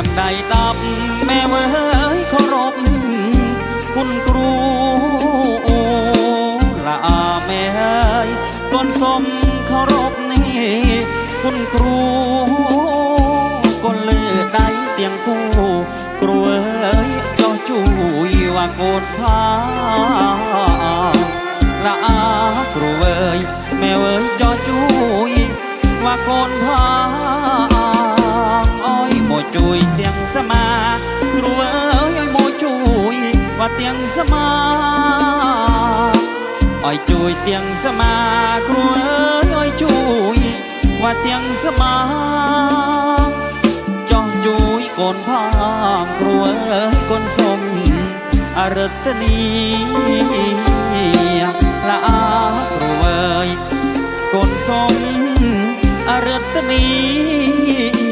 ยมใดดับ แม่เว้ยเคารพคุณครูละอาแม่ก่อนสมเคารพนี่คุณครูก็เลือดใดเตียงคู่ครูเยเจ้าจุยว่าโกนพาละอาครูเยแม่เว้ยจ้าจุยว่าคนพา សមាគ្រូអើយឲ្យមកជួយវត្តទាំងសមាឲ្យជួយទាំងសមាគ្រូអើយឲ្យជួយវត្តទាំងសមាចោះជួយកូនផងគ្រូអើយកូនសុំអរតនីលាគ្រូអើយកូនសុំអរតនី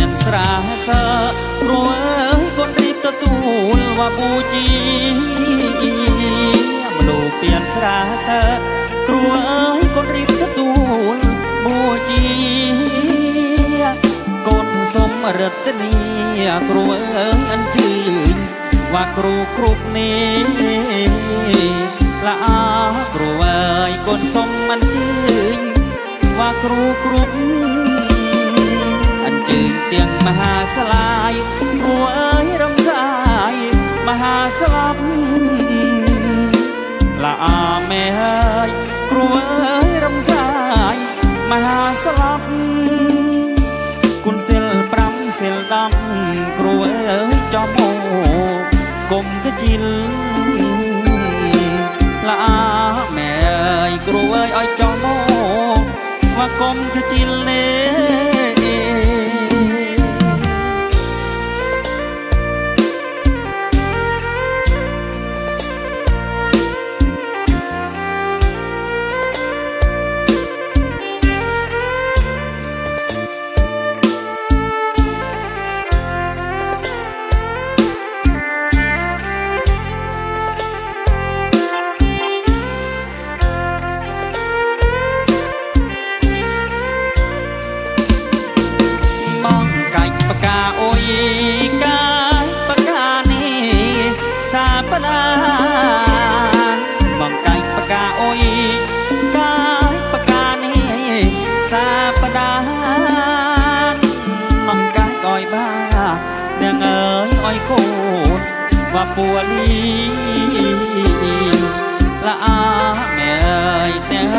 មានស្រាសើព្រោះអើយគុណរីបទទួលវ៉ាបូជីមនុស្សពៀនស្រាសើគ្រូអើយគុណរីបទទួលបូជីគុណសុំរតនីគ្រូអើយអញ្ជើញវ៉ាគ្រូគ្រប់នេះល្អគ្រូអើយគុណសុំអញ្ជើញវ៉ាគ្រូគ្រប់ ស្លាប់លាអាមេហើយគ្រួយរំសាយមហាស្លាប់គុណសិល5សិល10គ្រួយចំហូគុំទៅជីលលាអាមេអើយគ្រួយឲ្យចំហូថាគុំទៅជីលនេះ กกาโอ้ยกายปากกานี่สาปนานมองกายก้อยบ้านเนืองเอ๋ยอ้อยโกนว่าปัวลีละอาแม่เอ๋ยแต่เฮ้ยน้